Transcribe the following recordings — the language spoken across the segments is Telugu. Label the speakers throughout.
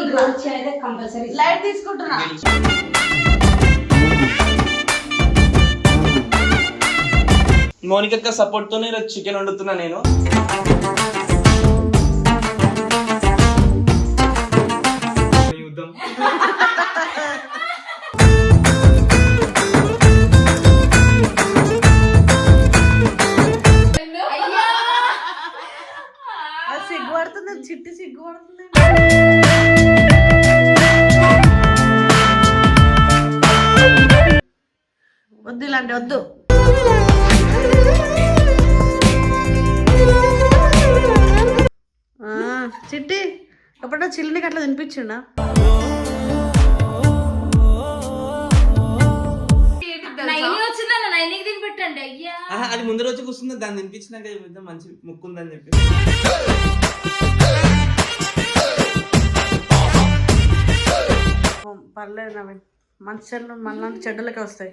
Speaker 1: తీసుకుంటున్నా. లైట్ తీసుకుంటున్నా.
Speaker 2: మోనిక సపోర్ట్ తోనే ఈరోజు చికెన్ వండుతున్నా నేను.
Speaker 1: సిగ్గుపడుతుంది చిట్టి సిగ్గుపడుతుంది. వద్దు ఇలాంటి వద్దు. ఆ, చిట్టి ఎప్పుడో చిల్లికి అట్లా తినిపించిండా?
Speaker 3: నైన్ వచ్చిందన్న నైన్కి తిని పెట్టండి అయ్యా.
Speaker 2: ఆహా, అది ముందు రోజు కూర్చుంది దాన్ని తినిపించినాక యుద్ధం మంచి ముక్కుందని చెప్పి.
Speaker 1: పర్లేదు నవీన్. మంచి చెడ్లు మనలాంటి చెడ్డలకే వస్తాయి.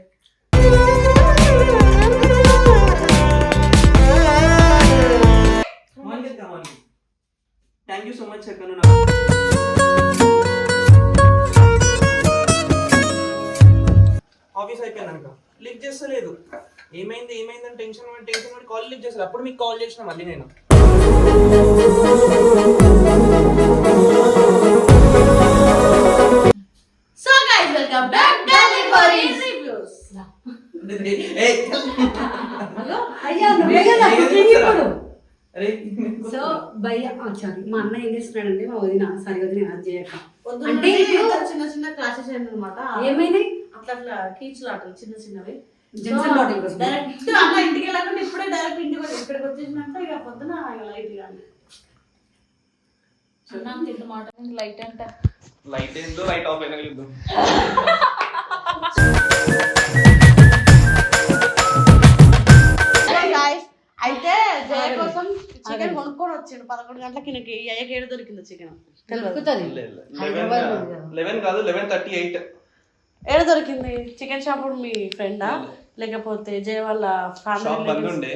Speaker 2: థ్యాంక్ యూ సో మచ్ చెప్పాను ఆఫీస్ అయిపోయాక లిఫ్ట్ చేస్తలేదు ఏమైంది ఏమైందని టెన్షన్ పడి టెన్షన్ పడి కాల్ లిఫ్ట్ చేస్తారు అప్పుడు మీకు కాల్ చేసిన మళ్ళీ నేను
Speaker 1: so guys welcome back Dolly Barry's reviews
Speaker 2: ఏయ్,
Speaker 4: అయ్యా నువ్వే కదా cooking ఇప్పుడు
Speaker 2: అరే
Speaker 4: సో భయ్య సారీ మా అన్న ఏం చేస్తున్నాడంటే మా వదిన సారీ వదిన అది చేయక. అంటే
Speaker 1: చిన్న చిన్న క్లాసెస్ అన్నమాట
Speaker 4: ఏమైనాయి?
Speaker 1: అట్లా అట్లా కీచులు ఆటలు చిన్న చిన్నవి. డైరెక్ట్ అట్లా ఇంటికి వెళ్ళకుండా ఇప్పుడే డైరెక్ట్ ఇంటికి వచ్చి ఇక్కడికి వచ్చేసినాక ఇక పొద్దున లైట్ కానీ
Speaker 3: లైట్ అంట.
Speaker 2: లైట్ ఏందో లైట్ ఆఫ్ అయినా
Speaker 1: అయితే జయ కోసం చికెన్ కొనుక్కొని వచ్చిండు. పదకొండు గంటలకి నాకు అయ్యకి ఏడు దొరికింది చికెన్.
Speaker 4: కదా.
Speaker 2: లెవెన్ కాదు లెవెన్ థర్టీ ఎయిట్.
Speaker 1: ఏడు దొరికింది? చికెన్ షాప్ మీ ఫ్రెండా లేకపోతే జయ వాళ్ళ ఫ్యామిలీ
Speaker 2: ఉండే.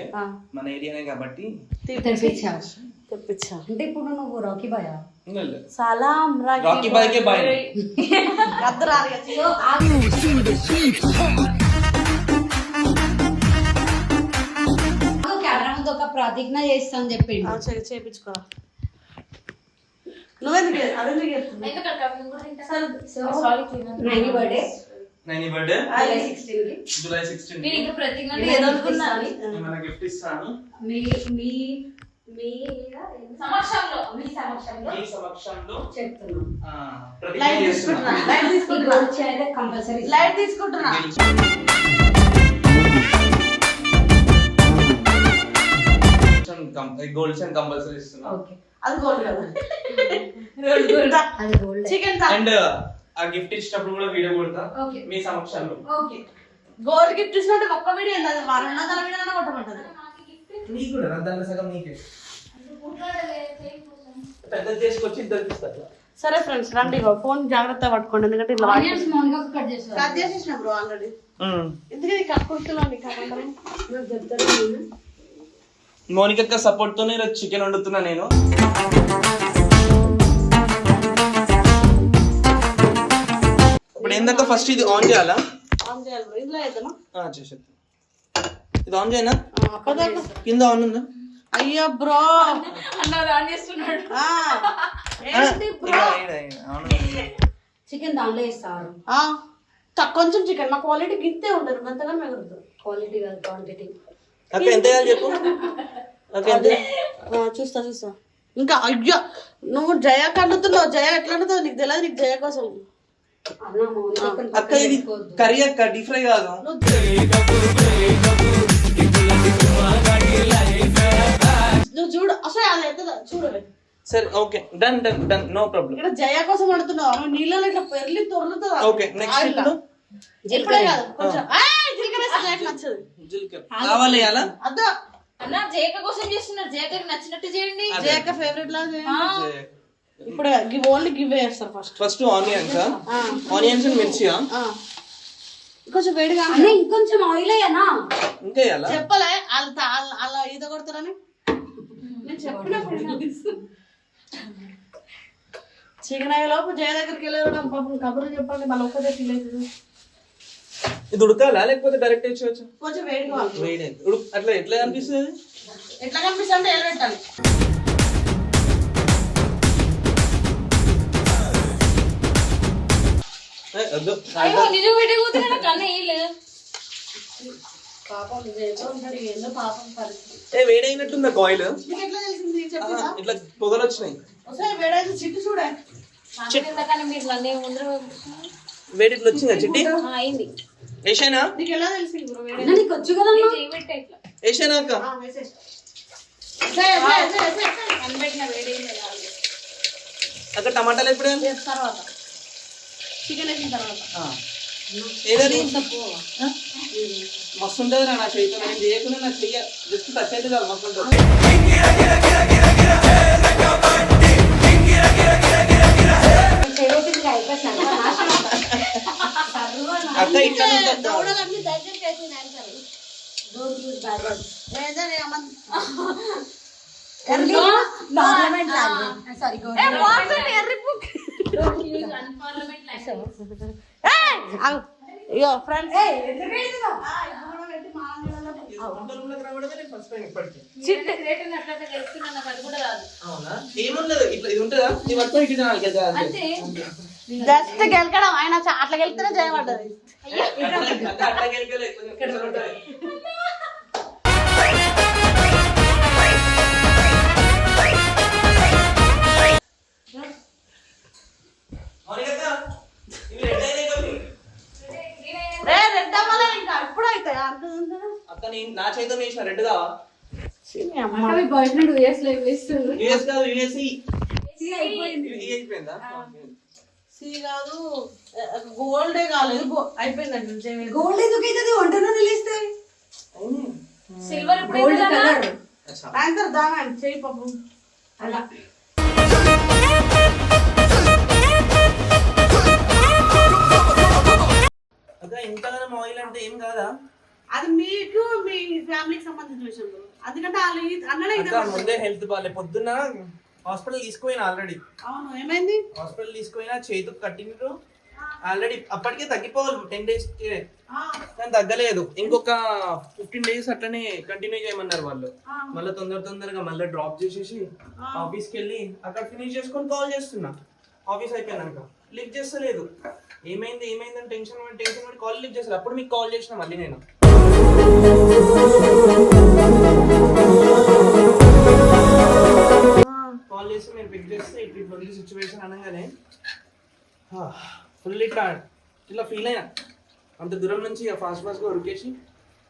Speaker 2: మన ఏరియానే కాబట్టి.
Speaker 4: తెప్పించా.
Speaker 1: తెప్పించా.
Speaker 4: అంటే ఇప్పుడు నువ్వు రాకీ బాయ్.
Speaker 1: సలాం
Speaker 2: రాకీ బాయ్.
Speaker 4: ఆ
Speaker 3: గంట
Speaker 4: ఏదో
Speaker 3: ఏదో
Speaker 4: అనుకున్నాను.
Speaker 2: మన గిఫ్ట్ ఇస్తాను.
Speaker 4: మీ మీ మీ
Speaker 3: సమక్షంలో.
Speaker 4: మీ సమక్షంలో.
Speaker 2: మీ సమక్షంలో.
Speaker 4: చెప్తున్నాం.
Speaker 2: ఆ, ప్రతిజ్ఞ
Speaker 1: లైట్. తీసుకుంటున్నా. లైట్
Speaker 4: కంపల్సరీ
Speaker 1: లైట్ తీసుకుంటున్నా.
Speaker 2: గోల్డ్ చైన్ కంపల్సరీ ఇస్తున్నా.
Speaker 4: ఓకే
Speaker 1: అది గోల్డ్
Speaker 4: అది గోల్డ్
Speaker 1: చికెన్
Speaker 2: అండ్ ఆ గిఫ్ట్ ఇచ్చినప్పుడు కూడా వీడియో కొడతా.
Speaker 4: ఓకే
Speaker 2: మీ సమక్షంలో.
Speaker 4: ఓకే
Speaker 1: గోల్డ్ గిఫ్ట్ ఇచ్చినట్టు ఒక్క వీడియో అది వారం వందల వీడియో కొట్టమంటది.
Speaker 2: నీకు కూడా దాంట్లో సగం నీకే. పెద్ద చేసుకొచ్చి ఇద్దరికి ఇస్తా
Speaker 1: సరే ఫ్రెండ్స్ రండి ఫోన్ జాగ్రత్త పట్టుకోండి. ఎందుకంటే ఇట్లా
Speaker 4: కట్
Speaker 1: కట్ చేసేసిన బ్రో ఆల్రెడీ ఎందుకంటే కట్టుకుంటున్నాను నీకు? కాకుండా
Speaker 4: నాకు చెప్తాను
Speaker 2: మోనిక సపోర్ట్ తోనే ఈరోజు చికెన్ వండుతున్నా నేను. ఇప్పుడు ఏందక్క ఫస్ట్ ఇది ఆన్ చేయాలా?
Speaker 1: ఆన్ చేయాలి బ్రో. ఇందులో వేద్దామా
Speaker 2: ఆ, చేసేద్దాం. ఇది ఆన్ చేయనా? కింద ఆన్ ఉందా?
Speaker 1: అయ్యో బ్రో.
Speaker 3: అన్నారు ఆన్ చేస్తున్నాడు.
Speaker 4: చికెన్ దాంట్లో వేస్తారు
Speaker 1: కొంచెం చికెన్ మా క్వాలిటీ గింతే ఉండదు. ఎంతగానో మిగులుతుంది
Speaker 4: క్వాలిటీ కాదు క్వాంటిటీ
Speaker 2: అక్క ఎంత చెప్పు అక్క ఎంత
Speaker 1: ఆ, చూస్తా చూస్తా. ఇంకా అయ్యో నువ్వు జయ కండుతున్నావు జయ ఎట్లా అంటుతావు నీకు తెలియదు నీకు జయ కోసం.
Speaker 2: అక్క ఇది కర్రీ అక్క డీప్ ఫ్రై కాదు.
Speaker 1: నువ్వు చూడు అసలు అది ఎంత
Speaker 2: సరే okay. Done done done no problem
Speaker 1: Jaya కోసం అంటున్నావు నువ్వు నీళ్ళలో ఇట్లా పెర్లి తొర్లుతుందా
Speaker 2: ఓకే నెక్స్ట్
Speaker 1: అద్దా.
Speaker 3: అన్న జేక కోసం చేస్తున్నారు. జేకకి నచ్చినట్టు చేయండి.
Speaker 1: జయక ఫేవరెట్ లా చేయి.
Speaker 3: ఆ,
Speaker 1: ఇప్పుడు గివ్ ఓన్లీ గివ్ వేస్తారు ఫస్ట్
Speaker 2: ఫస్ట్ ఆనియన్స్ ఆనియన్స్ మిర్చియా
Speaker 1: కొంచెం వేడిగా
Speaker 4: అన్న ఇంకొంచెం ఆయిల్ అయ్యానా
Speaker 2: ఇంకా వేయాలా?
Speaker 1: చెప్పలే. వాళ్ళు అలా ఈత కొడతారని. నేను చెప్పినప్పుడు చికెన్ అయ్యే లోపు జయ దగ్గరికి వెళ్ళారు పాపం కబుర్లు చెప్పండి మళ్ళీ ఒక్కదే ఫీల్ అవుతుంది.
Speaker 2: ఇది ఉడకాలా? లేకపోతే డైరెక్ట్ ఇచ్చేవచ్చు
Speaker 1: కొంచెం వేడి కావాలి.
Speaker 2: వేడి ఉడుకు అట్లా ఎట్లా అనిపిస్తుంది?
Speaker 1: ఎట్లా కనిపిస్తుంది అంటే ఏలు పెట్టాలి
Speaker 2: ఏ, వద్దు.
Speaker 3: అయ్యో నిజం పెట్టి కూతున్నా కన్నా వేయలేదు
Speaker 1: పాపం జయతో ఉంటాడు ఏందో పాపం పరిస్థితి.
Speaker 2: ఏ వేడైనట్టుందా కాయిల్
Speaker 1: నీకు ఎట్లా తెలిసింది? చెప్పినా
Speaker 2: ఇట్లా పొగలు వచ్చినాయి.
Speaker 1: ఒకసారి వేడైతే చిట్టు చూడే.
Speaker 3: కానీ మీరు నన్ను ముందర పంపిస్తున్నారు.
Speaker 2: వేడి ఇట్లా వచ్చిందా చిట్టి?
Speaker 3: ఆ, అయింది.
Speaker 2: ఏషైనా?
Speaker 1: నీకు ఎలా బ్రో వేడి
Speaker 4: అన్న, నీకు వచ్చు కదా
Speaker 3: నేను చేయి పెట్టా ఇట్లా
Speaker 2: ఏషైనా అక్క?
Speaker 1: ఆ, వేసేయ్. వేసేయ్, వేసేయ్, వేసేయ్, వేసేయ్.
Speaker 3: కనిపెట్టిన వేడి కాదు
Speaker 2: అక్క టమాటాలు ఎప్పుడు?
Speaker 1: తర్వాత. చికెన్ వేసిన తర్వాత.
Speaker 2: ఏదది? ఆ? మస్తు ఉంటుంది నా చేతితో నేను చేయకుండా నా చెయ్య జస్ట్ టచ్ అయితే చాలు మస్తు ఉంటుంది. ఉంటుంది అక్క.
Speaker 1: ఆగు. ఇగో ఫ్రెండ్స్
Speaker 3: రాదు.
Speaker 2: అవునా? ఏముండదు ఇట్లా ఇది ఉంటుందా? ఇది పట్టుకొని ఇటు తినాలి కదా
Speaker 3: అంతే.
Speaker 1: జస్ట్ గెలకడం. ఆయన అట్లా గెలిస్తేనే
Speaker 2: నేను నా చేతితో వేసిన రెడ్ కావా?
Speaker 1: ఛీ, మీ అమ్మ.
Speaker 4: బాయ్ ఫ్రెండ్ యూఎస్లో వేస్తుంది
Speaker 2: యూఎస్ కాదు యూఎస్ఈ
Speaker 4: అయిపోయింది.
Speaker 2: అయిపోయిందా?
Speaker 1: సి కాదు గోల్డే కాలేదు. గో- అయిపోయిందండి.
Speaker 4: గోల్డ్ ఎందుకు అవుతుంది? వంట నూనె లేస్తే
Speaker 3: సిల్వర్ ఇప్పుడు
Speaker 4: గోల్డ్ కలర్
Speaker 2: అచ్చా.
Speaker 1: సాయంత్రం దానండి చేయి పాపం
Speaker 4: అలా.
Speaker 2: ఇంతగానం ఆయిల్ అంటే ఏం కాదా?
Speaker 1: అది మీకు మీ ఫ్యామిలీకి సంబంధించిన విషయం. అందుకంటే వాళ్ళు
Speaker 2: అక్క ముందే హెల్త్ బాగాలే పొద్దున్న హాస్పిటల్ తీసుకుపోయినా ఆల్రెడీ.
Speaker 1: అవును ఏమైంది?
Speaker 2: హాస్పిటల్ తీసుకుపోయినా చేతికి కట్టిండ్రు. ఆల్రెడీ అప్పటికే తగ్గిపోవాలి టెన్ డేస్ కానీ తగ్గలేదు. ఇంకొక ఫిఫ్టీన్ డేస్ అట్లనే కంటిన్యూ చేయమన్నారు వాళ్ళు. మళ్ళీ తొందర తొందరగా మళ్ళీ డ్రాప్ చేసేసి ఆఫీస్కి వెళ్ళి అక్కడ ఫినిష్ చేసుకొని కాల్ చేస్తున్నా. ఆఫీస్ అయిపోయినాక. లిఫ్ట్ చేస్తలేదు. ఏమైంది ఏమైందని టెన్షన్ పడి టెన్షన్ పడి కాల్ లిఫ్ట్ చేస్తారు అప్పుడు మీకు కాల్ చేసిన మళ్ళీ నేను. చేసి నేను పిక్ చేస్తే ఇట్లా ఉంది సిచ్యువేషన్ అనగానే ఫుల్ ఇట్లా ఇట్లా ఫీల్ అయినా. అంత దూరం నుంచి ఫాస్ట్ ఫాస్ట్గా ఉరికేసి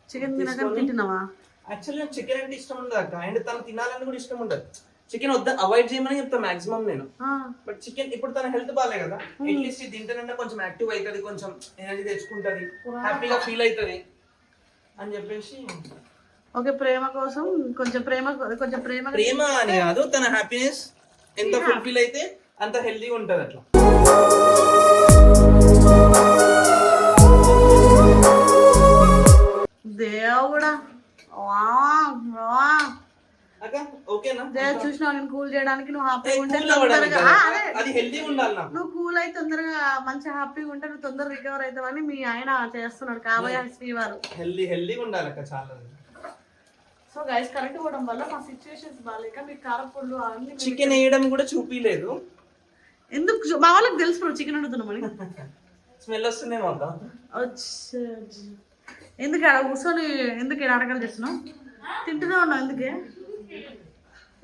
Speaker 1: చికెన్ తింటున్నావా?
Speaker 2: యాక్చువల్లీ నాకు చికెన్ అంటే ఇష్టం ఉండదు అక్క అండ్ తను తినాలని కూడా ఇష్టం ఉండదు. చికెన్ వద్ద అవాయిడ్ చేయమని చెప్తా మాక్సిమం నేను. బట్ చికెన్ ఇప్పుడు తన హెల్త్ బాగాలే కదా. అట్లీస్ట్ ఇది తింటానంటే కొంచెం యాక్టివ్ అవుతుంది కొంచెం ఎనర్జీ తెచ్చుకుంటది హ్యాపీగా ఫీల్ అవుతుంది అని చెప్పేసి
Speaker 1: ఓకే ప్రేమ కోసం కొంచెం ప్రేమ కొంచెం ప్రేమ
Speaker 2: ప్రేమ అని కాదు తన హ్యాపీనెస్ ఎంత ఫుల్ఫిల్ అయితే అంత హెల్తీగా ఉంటది అట్లా.
Speaker 1: దేవుడా. చూసినావు నేను కూల్ చేయడానికి నువ్వు హ్యాపీగా ఉంటే నువ్వు కూల్ అయితే తొందరగా మంచి హ్యాపీగా ఉంటే నువ్వు తొందరగా రికవర్ అవుతావని మీ ఆయన చేస్తున్నాడు కాబోయే శ్రీవారు.
Speaker 2: హెల్దీ హెల్దీగా ఉండాలి చాలా
Speaker 1: సో గైస్ కరెక్ట్ పోవడం వల్ల మా సిచ్యువేషన్స్ బాగాలేక మీ కారపొళ్ళు అన్ని
Speaker 2: చికెన్ వేయడం కూడా చూపిలేదు.
Speaker 1: ఎందుకు? మా వాళ్ళకి తెలుసు బ్రో చికెన్ వండుతున్నామని
Speaker 2: స్మెల్
Speaker 1: అచ్చా, అచ్చా. ఎందుకు ఆడ కూర్చొని ఎందుకు ఈడ అడగలు చేస్తున్నావు? తింటూనే ఉన్నావు ఎందుకే?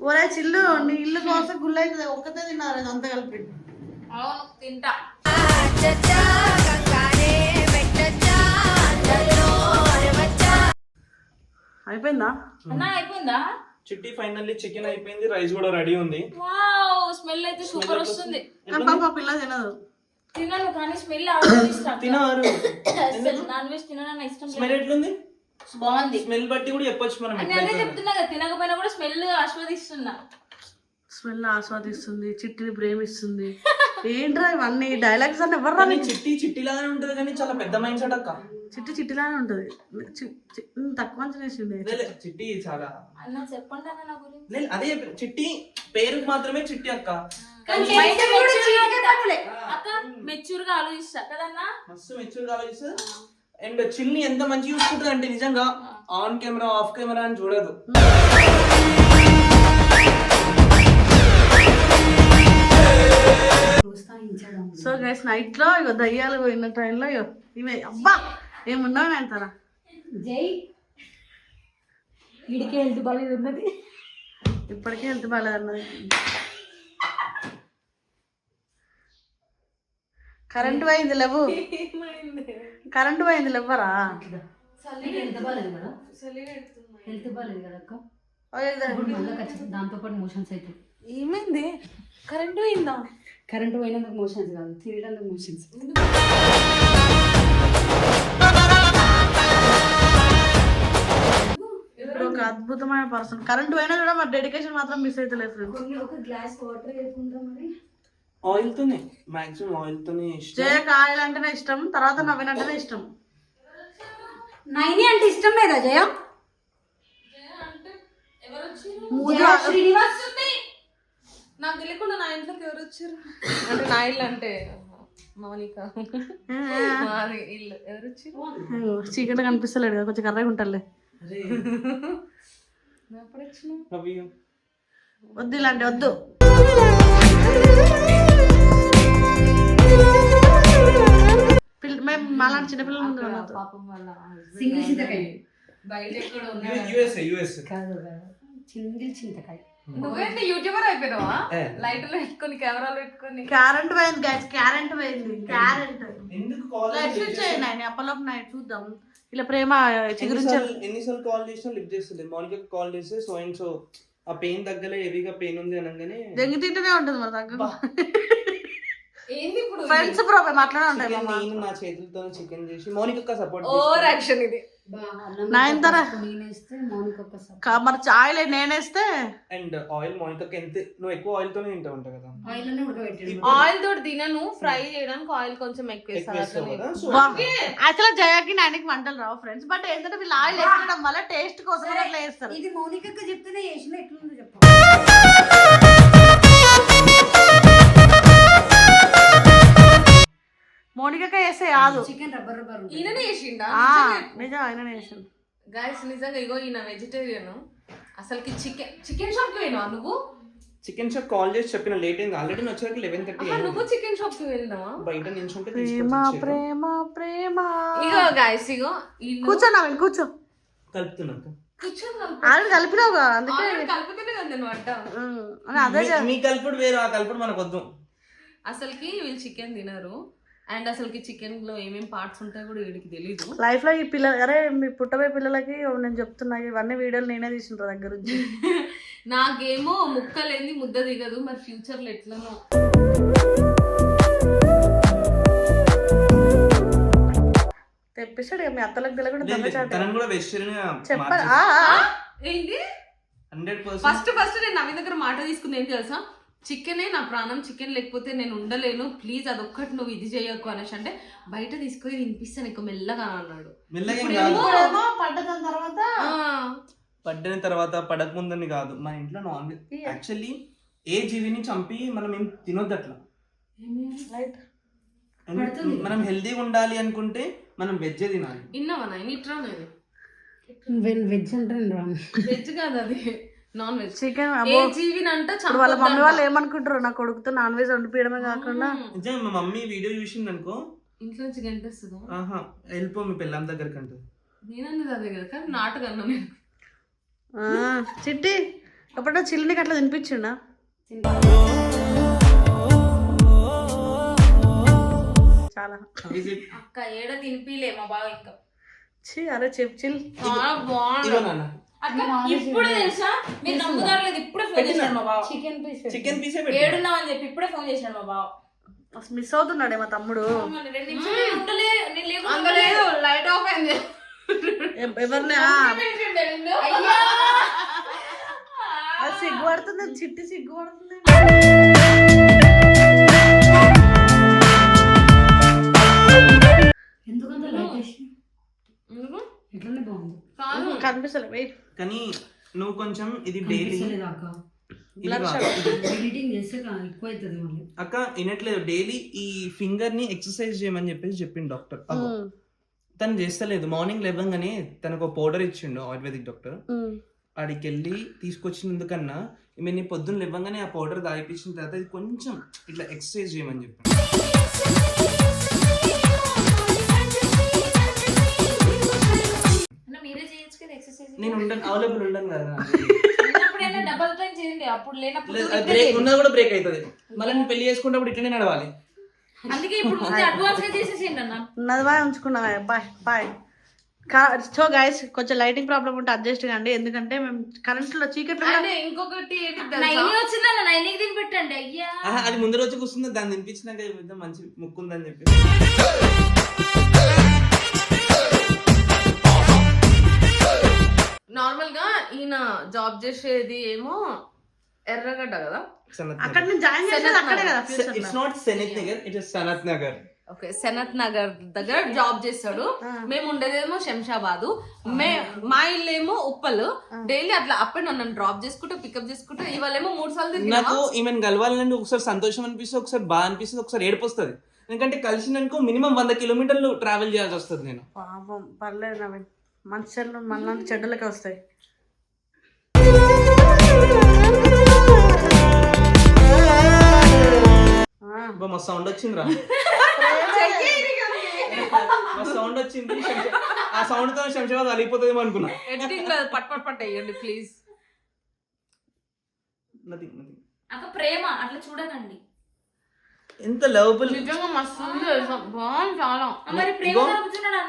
Speaker 1: ఒరే చిల్లు నీ ఇల్లు కోసం గుళ్ళు అవుతుంది ఒక్కతే తిన్నారు అంతా కలిపి.
Speaker 3: అవును తింటా.
Speaker 1: అయిపోయిందా?
Speaker 3: అన్నా అయిపోయిందా?
Speaker 2: చిట్టి ఫైనల్లీ చికెన్ అయిపోయింది రైస్ కూడా రెడీ ఉంది.
Speaker 3: వావ్ స్మెల్ అయితే సూపర్ వస్తుంది.
Speaker 1: పాప పిల్ల తినదు.
Speaker 3: తినను కానీ స్మెల్ ఆలోచిస్తా
Speaker 2: తినవారు
Speaker 3: నాన్ వెజ్ తినడం ఇష్టం
Speaker 2: స్మెల్ ఎట్లుంది?
Speaker 3: బాగుంది.
Speaker 2: స్మెల్ బట్టి కూడా చెప్పొచ్చు మనం
Speaker 3: నేను చెప్తున్నా కదా తినకపోయినా కూడా స్మెల్ ఆస్వాదిస్తున్నా.
Speaker 1: స్మెల్ ఆస్వాదిస్తుంది చిట్టిని ప్రేమిస్తుంది. ఏంట్రా ఇవన్నీ? డైలాగ్స్ అన్ని ఎవరు
Speaker 2: కానీ చిట్టి చిట్టి లాగానే ఉంటది కానీ చాలా పెద్ద మైండ్ సెట్ అక్క.
Speaker 1: చిట్టి చిట్టిలానే ఉంటది. చి- చి- ఉమ్, తక్కువ అంచనా వేసింది
Speaker 2: లే, చిట్టి చాలా.
Speaker 3: అన్న చెప్పండి అన్న నా గురించి.
Speaker 2: నేను అదే చెప్పిన. చిట్టి పేరుకి మాత్రమే చిట్టి అక్క.
Speaker 4: కానీ
Speaker 3: బయట. అక్క మెచ్యూర్గా ఆలోచిస్తా. కదన్నా?
Speaker 2: మస్తు మెచ్యూర్ అండ్ చిల్ని ఎంత మంచిగా చూసుకుంటుంది అంటే నిజంగా ఆన్ కెమెరా ఆఫ్ కెమెరా అని చూడదు.
Speaker 1: సో గైస్ నైట్లో ఇగో దయ్యాలు పోయిన టైంలో ఇవే అబ్బా ఏమున్నావు అంటారా?
Speaker 4: జై. వీడికి హెల్త్ బాగాలేదు ఉన్నది
Speaker 1: ఇప్పటికే హెల్త్ బాగాలేదన్నది కరెంట్ పోయింది లేవు. కరెంట్ పోయింది లేవరా?
Speaker 4: బాగాలేదు బాగాలేదు దాంతో పాటు మోషన్స్ అవుతాయి
Speaker 3: ఏమైంది? కరెంట్ పోయిందా?
Speaker 4: కరెంట్ పోయినందుకు మోషన్స్ కాదు తిరిగినందుకు మోషన్స్.
Speaker 1: ఇప్పుడు ఒక అద్భుతమైన పర్సన్. కరెంట్ పోయినా కూడా మరి డెడికేషన్ మాత్రం మిస్ అయితే లేదు.
Speaker 4: కొన్ని ఒక గ్లాస్ వాటర్ వేసుకుంటాం మరి.
Speaker 2: ఆయిల్ తోనే మాక్సిమం ఆయిల్ తోనే ఇష్టం.
Speaker 1: జయ కాయలు అంటేనే ఇష్టం తర్వాత నవ్విన అంటేనే ఇష్టం.
Speaker 4: నైని అంటే ఇష్టం లేదా జయ శ్రీనివాస్?
Speaker 3: నాకు తెలియకుండా నా ఇంట్లోకి ఎవరు వచ్చారు? అంటే నా ఇల్లు అంటే మౌనిక. మాది ఇల్లు. ఎవరు వచ్చారు?
Speaker 1: చీకటి కనిపిస్తలేడు కదా కొంచెం కర్రగా ఉంటారులే
Speaker 2: అవి
Speaker 1: వద్దు ఇలాంటి వద్దు. పిల్ల- మేము అలాంటి చిన్నపిల్లల ముందు ఉండొద్దు.
Speaker 3: పాపం వల్ల
Speaker 4: సింగిల్ చింతకాయ.
Speaker 3: బయట ఎక్కడ
Speaker 4: సింగిల్ చింతకాయ.
Speaker 3: నువ్వేంటి యూట్యూబర్ అయిపోయినావా?
Speaker 2: ఏ.
Speaker 3: లైట్లు పెట్టుకొని కెమెరాలు పెట్టుకొని.
Speaker 1: క్యారెంట్ పోయింది గైస్ క్యారెంట్ పోయింది. క్యారెంట్
Speaker 2: ఎందుకు కాల్
Speaker 1: లైట్ చేయండి ఆయన. అప్పలోపు నైట్ చూద్దాం. ఇలా ప్రేమ చిగురించి
Speaker 2: ఎన్నిసార్లు కాల్ చేసినా లిఫ్ట్ చేస్తుంది మౌనిక కాల్ చేస్తే సో అండ్ సో ఆ పెయిన్ తగ్గలే హెవీగా పెయిన్ ఉంది అనగానే
Speaker 1: దెంగి తింటూనే ఉంటుంది మరి తగ్గ
Speaker 3: ఏంది ఇప్పుడు?
Speaker 1: ఫ్రెండ్స్ ప్రాబ్లం అట్లానే ఉంటాయి
Speaker 2: నేను నా చేతులతో చికెన్ చేసి మౌనిక సపోర్ట్
Speaker 3: ఓవర్ యాక్షన్ ఇది.
Speaker 4: నయనతార
Speaker 1: మరి ఆయిల్ నేనేస్తే
Speaker 2: అండ్ ఆయిల్ మౌనికకి ఎంత నువ్వు ఎక్కువ ఆయిల్ తోనే తింటా ఉంటావు కదా.
Speaker 4: ఆయిల్
Speaker 3: తోటి తినను ఫ్రై చేయడానికి ఆయిల్ కొంచెం ఎక్కువ
Speaker 1: యాక్చువల్ జయాకి నాయనకి వంటలు రావు ఫ్రెండ్స్. బట్ ఏంటంటే వీళ్ళు ఆయిల్ వేసుకోవడం వల్ల టేస్ట్ కోసం అట్లా వేస్తారు
Speaker 4: ఇది మౌనికక్క చెప్తేనే చేసిన ఎట్లుందో చెప్పు.
Speaker 1: మోనికక్క వేస్తే కాదు.
Speaker 4: చికెన్
Speaker 1: వేసాను
Speaker 3: గైస్ నిజంగా ఇగో ఈయన వెజిటేరియన్ అసలుకి చికెన్ చికెన్ షాప్కి పోయినావా నువ్వు?
Speaker 2: చికెన్ షాప్ కాల్ చేసి చెప్పిన లేట్ అయింది. ఆల్రెడీ వచ్చాక లెవెన్ థర్టీ
Speaker 3: నువ్వు చికెన్ షాప్కి వెళ్ళినావా?
Speaker 2: బయట నిల్చుంటే
Speaker 1: ప్రేమ ప్రేమ ప్రేమ.
Speaker 3: ఇగో గైస్ ఇగో
Speaker 1: కూర్చో నవీన్ కూర్చో.
Speaker 2: కలుపుతున్నాక
Speaker 1: అందుకే
Speaker 3: కలిపితేనే కదా నేను వంట.
Speaker 1: అదే
Speaker 2: మీ- మీ కలుపుడు వేరు ఆ కలుపుడు మనకు వద్దు
Speaker 3: అసలుకి వీళ్ళు చికెన్ తినరు. అండ్ అసలుకి చికెన్లో ఏమేం పార్ట్స్ ఉంటాయో కూడా వీడికి తెలీదు.
Speaker 1: లైఫ్లో ఈ పిల్లలు అరే మీ పుట్టబోయే పిల్లలకి నేను చెప్తున్నా ఇవన్నీ వీడియోలు నేనే తీసిన దగ్గర నుంచి.
Speaker 3: నాకేమో ముక్కలేంది ముద్ద దిగదు మరి ఫ్యూచర్లో ఎట్లనో.
Speaker 1: తెప్పిస్తాడు మీ అత్తలకు తెలియకుండా
Speaker 2: లేదు, లేదు,
Speaker 1: దొంగచాటు
Speaker 2: తనని కూడా వెజిటేరియన్
Speaker 1: చెప్పాలి
Speaker 3: ఫస్ట్ ఫస్ట్ నేను నవీన్ దగ్గర మాట తీసుకుంది ఏంటి తెలుసా? చికెనే నా ప్రాణం చికెన్ లేకపోతే నేను ఉండలేను. ప్లీజ్ అదొక్కటి నువ్వు ఇది చేయకు అనేసి అంటే బయట తీసుకొని తినిపిస్తాను నీకు మెల్లగా అన్నాడు.
Speaker 2: మెల్లగా ఏం
Speaker 3: ఇప్పుడేమో-
Speaker 2: కాదు.
Speaker 1: ఇప్పుడేమో పడ్డదాని తర్వాత
Speaker 3: ఆ,
Speaker 2: పడ్డిన తర్వాత పడక ముందని కాదు. మన ఇంట్లో నాన్ వెజ్. యాక్చువల్లీ ఏ జీవిని చంపి మనం ఏం తినొద్దు అట్లా. మనం హెల్దీగా ఉండాలి అనుకుంటే మనం వెజ్ తినాలి.
Speaker 3: విన్నావా ఇట్రా నేను
Speaker 4: వెన్ వెజ్ అంటే
Speaker 3: వెజ్ కాదు అది. Non veg.
Speaker 1: చికెన్
Speaker 3: ఏ జీవిని అంట
Speaker 1: వాళ్ళ మమ్మీ వాళ్ళు ఏమనుకుంటారు నా కొడుకుతో నాన్ వెజ్ వండిపోయడమే కాకుండా.
Speaker 2: నిజంగా మా మమ్మీ వీడియో చూసింది అనుకో
Speaker 3: ఇంట్లో నుంచి గంటేస్తుందా?
Speaker 2: ఆహా వెళ్ళిపో మీ పిల్లం దగ్గరికి అంటుంది
Speaker 3: నేనన్నది అదే కదా కానీ నాటకం అన్నా నేను
Speaker 1: ఆ, చిట్టి ఎప్పుడో చిల్లికి అట్లా తినిపించిండా? చాలా.
Speaker 3: అక్క ఏడ తినిపిలే మా బావ ఇంకా.
Speaker 1: ఛీ అరే చెప్ చిల్.
Speaker 3: బాగుంది ఇప్పుడే తెలుసా? మీరు నమ్ముతారు లేదు ఇప్పుడే ఫోన్ చేశాడు మా బావ.
Speaker 4: చికెన్ పీస్
Speaker 2: చికెన్ పీసే
Speaker 3: ఏడున్నావు అని చెప్పి ఇప్పుడే ఫోన్ చేశాడు మా బావ.
Speaker 1: అసలు మిస్ అవుతున్నాడే మా తమ్ముడు.
Speaker 3: రెండు నిమిషాలు ఉండలే నేను లేకుండా లేదు లైట్ ఆఫ్ అయింది.
Speaker 1: ఎవరిని? సిగ్గుపడుతుంది చిట్టి సిగ్గుపడుతుంది
Speaker 4: ఎందుకంత లైట్
Speaker 3: ఎందుకు?
Speaker 4: ఎట్లనే బాగుంది.
Speaker 3: కాదు.
Speaker 1: కనిపిస్తలే వెయిట్.
Speaker 2: కానీ నువ్వు కొంచెం ఇది డైలీ
Speaker 4: కనిపిస్తలేదా అక్క?
Speaker 2: ఇది కాదు, ఇది.
Speaker 4: ఎడిటింగ్ చేస్తే కా- ఎక్కువ అవుతుంది మళ్ళీ.
Speaker 2: అక్క వినట్లేదు. డైలీ ఈ ఫింగర్ని ఎక్సర్సైజ్ చేయమని చెప్పేసి చెప్పిండు డాక్టర్. తను చేస్తలేదు. మార్నింగ్ లేవగానే తనకు పౌడర్ ఇచ్చిండు ఆయుర్వేదిక్ డాక్టర్. ఆడికి వెళ్ళి తీసుకొచ్చినందుకన్నా ఈమె పొద్దున్న లేవగానే ఆ పౌడర్ తాగిపించిన తర్వాత ఇది కొంచెం ఇట్లా ఎక్సర్సైజ్ చేయమని చెప్పి నేను ఉండను అవైలబుల్ ఉండను కదా.
Speaker 5: ఉన్నప్పుడైనా డబల్ టైం చేయండి అప్పుడు లేనప్పుడు
Speaker 2: బ్రేక్ కూడా అవుతుంది మళ్ళీ నేను పెళ్ళి చేసుకున్నప్పుడు ఇట్లనే నడవాలి.
Speaker 5: అందుకే ఇప్పుడు ముందే అడ్వాన్స్గా చేసేసేయండి అన్న.
Speaker 1: ఉన్నది బాయ్ ఉంచుకున్నా బాయ్ బాయ్. సో గైస్ కొంచెం లైటింగ్ ప్రాబ్లం ఉంటే అడ్జస్ట్ కండి ఎందుకంటే మేము కరెంట్లో చీకట్లో
Speaker 3: అంటే ఇంకొకటి
Speaker 5: పెట్టండి. అయ్యా.
Speaker 2: అది ముందు రోజు కూర్చుంది దాన్ని తినిపించినాక మంచి ముక్కుందని చెప్పి
Speaker 3: నార్మల్గా ఈయన జాబ్ చేసేది ఏమో ఎర్రగడ్డ కదా?
Speaker 1: అక్కడ నేను జాయిన్ చేసేది అక్కడే కదా
Speaker 2: it's not Senath Nagar it is Sanath Nagar.
Speaker 3: Okay Sanath Nagar దగ్గర జాబ్ చేస్తాడు. మేము ఉండేదేమో శంషాబాదు. మే మా ఇల్లు ఏమో ఉప్పలు డైలీ అట్లా అప్ అండ్ నన్ను డ్రాప్ చేసుకుంటూ పికప్ చేసుకుంటూ ఇవాళేమో మూడు సార్లు?
Speaker 2: నాకు ఈమెను కలవాలంటే ఒకసారి సంతోషం అనిపిస్తుంది ఒకసారి బాగా అనిపిస్తుంది ఒకసారి ఏడుపు వస్తుంది ఎందుకంటే కలిసినాకో మినిమం వంద కిలోమీటర్లు ట్రావెల్ చేయాల్సి వస్తుంది నేను.
Speaker 1: పాపం పర్లేదు నవీన్ మంచి చెడ్లు మనలాంటి చెడ్డలకే వస్తాయి.
Speaker 2: మా సౌండ్ వచ్చిందిరా. మా సౌండ్ వచ్చింది. ఆ సౌండ్తో శంషాబాద్ అలిగిపోతుందేమో అనుకున్నా.
Speaker 3: ఎడిటింగ్ పట్ పట్ పట్ వేయండి ప్లీజ్.
Speaker 2: nothing.
Speaker 5: అక్క ప్రేమ అట్లా చూడకండి.
Speaker 2: ఎంత లవబుల్.
Speaker 3: నిజంగా మస్తు? బాగుంది చాలా.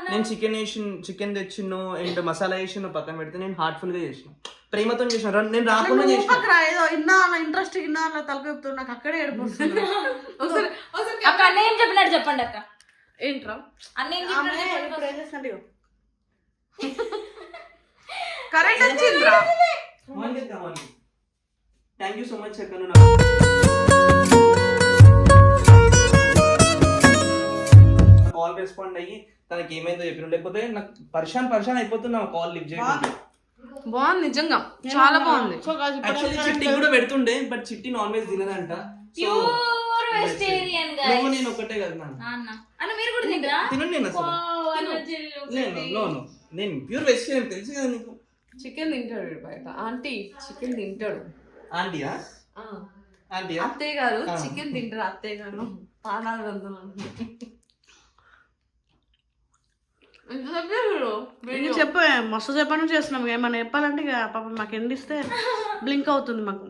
Speaker 2: నేను చికెన్ వేసి చికెన్ తెచ్చిను అండ్ మసాలా వేసిన పక్కన పెడితే నేను హార్ట్ఫుల్గా చేసిన. ప్రేమతో చేసిన. నేను రాకుండా చేసిన.
Speaker 1: ఇన్నా ఇంట్రెస్ట్ ఇన్నా అలా తలకెప్తున్నా నాకు అక్కడే ఏడిపోతుంది
Speaker 5: అక్క అన్న ఏం చెప్పినాడు చెప్పండి అక్క.
Speaker 3: ఏంట్రా?
Speaker 5: అన్న ఏం చెప్పినాడు
Speaker 1: కరెంట్ వచ్చిందిరా.
Speaker 2: థ్యాంక్ యూ సో మచ్ అక్క కాల్ రెస్పాండ్ అయ్యి తనకి ఏమైందో చెప్పిన లేకపోతే నాకు పరిశాన్ పరిశాన్ అయిపోతున్నా కాల్ లిఫ్ట్ చేయడం
Speaker 3: బాగుంది. నిజంగా. చాలా బాగుంది.
Speaker 1: సో guys, ఇప్పుడు
Speaker 2: యాక్చువల్లీ చిట్టి కూడా పెడుతుండే బట్ చిట్టి నాన్ వెజ్ తినదంట.
Speaker 5: ప్యూర్ వెజిటేరియన్
Speaker 2: నేను ఒకటే కదా నాన్న.
Speaker 5: అన్న అన్న మీరు కూడా తింటారా?
Speaker 2: తినండి నేను అసలు.
Speaker 5: వావ్, అన్న చెల్లి
Speaker 2: నేను
Speaker 5: ఒకటి.
Speaker 2: No no. నేను ప్యూర్ వెజిటేరియన్ తెలుసు కదా నీకు.
Speaker 3: చికెన్ తింటాడు బయట. ఆంటీ చికెన్ తింటాడు.
Speaker 2: ఆంటీయా
Speaker 3: ఆ.
Speaker 2: ఆంటీయా
Speaker 3: అత్తయ్య గారు. చికెన్ తింటారు అత్తయ్య గారు. చేసాడు
Speaker 1: నేను చెప్పు మస్తు చెప్పని చేస్తున్నాం. ఏమన్నా చెప్పాలంటే ఇక పాపం మాకు ఎండ్ ఇస్తే బ్లింక్ అవుతుంది మాకు.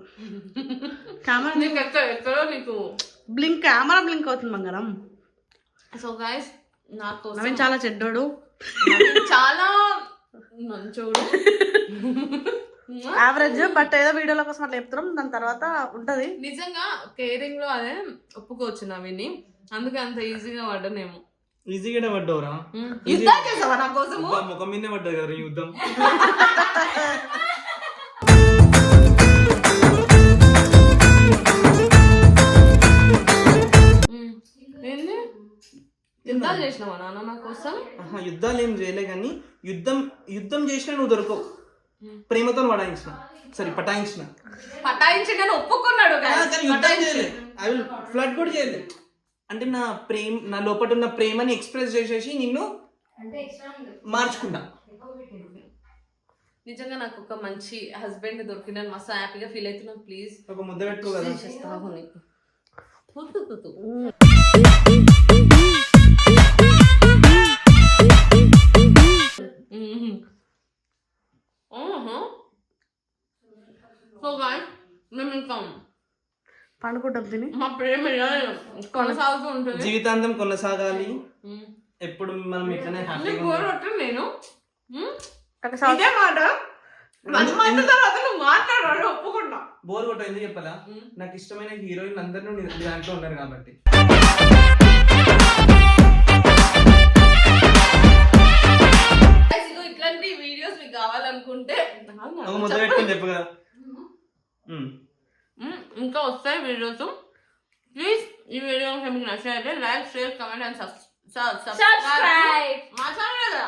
Speaker 1: కెమెరా
Speaker 3: ఎక్కడ ఎక్కడో నీకు
Speaker 1: బ్లింక్ కెమెరా బ్లింక్ అవుతుంది బంగారం.
Speaker 3: సో గాయస్ నాకు
Speaker 1: నవీన్ చాలా చెడ్డోడు.
Speaker 3: చాలా మంచోడు.
Speaker 1: యావరేజ్ బట్ ఏదో వీడియోల కోసం అట్లా చెప్తున్నాం. దాని తర్వాత ఉంటది.
Speaker 3: నిజంగా కేరింగ్లో అదే ఒప్పుకోవచ్చు నవీన్ని. అందుకే అంత ఈజీగా పడ్డనేమో
Speaker 2: ఈజీగానే పడ్డవురా.
Speaker 3: యుద్ధం చేసావా నా కోసము?
Speaker 2: అబ్బా, ముఖం మీదే పడ్డది కదా యుద్ధం.
Speaker 3: యుద్ధాలు చేసినావా నాన్న నా కోసం?
Speaker 2: ఆహా, యుద్ధాలు ఏం చేయలే కానీ యుద్ధం యుద్ధం చేసినా నువ్వు దొరకవు. ప్రేమతో పటాయించిన. సరే పటాయించిన.
Speaker 3: పటాయించి నేను ఒప్పుకున్నాడు
Speaker 2: ఐ విల్ ఫ్లడ్ కూడా చేయలే. అంటే నా ప్రేమ నా లోపల ఉన్న ప్రేమని ఎక్స్ప్రెస్ చేసేసి నిన్ను మార్చుకుంటా
Speaker 3: నిజంగా నాకు ఒక మంచి హస్బెండ్ దొరికిందని మస్తు హ్యాపీగా ఫీల్ అవుతున్నాను ప్లీజ్
Speaker 2: ఒక ముద్ద పెట్టుకో కదా.
Speaker 3: చేస్తావు నీకు. సో మేము ఇంకా
Speaker 1: పండుకుంటాం తిని.
Speaker 3: మా ప్రేమ కొనసాగుతూ ఉంటుంది.
Speaker 2: జీవితాంతం కొనసాగాలి. ఎప్పుడు మనం ఇట్లనే
Speaker 3: నీకు
Speaker 2: హ్యాపీగా
Speaker 3: నేను. ఇదే మాట. వన్ మంత్ తర్వాత నువ్వు మాట్లాడాలి ఒప్పుకున్నా.
Speaker 2: బోర్ కొట్ట ఎందుకు చెప్పాలా? నాకు ఇష్టమైన హీరోయిన్ అందరూ దాంట్లో ఉన్నారు కాబట్టి.
Speaker 3: ఇట్లాంటి వీడియోస్ మీకు కావాలనుకుంటే
Speaker 2: ముద్ద పెట్టుకొని చెప్పు కదా.
Speaker 3: ఇంకా వస్తాయి వీడియోస్. ప్లీజ్ ఈ వీడియో కనుక మీకు నచ్చినట్లయితే like share comment and subscribe. మా ఛానల్ కదా?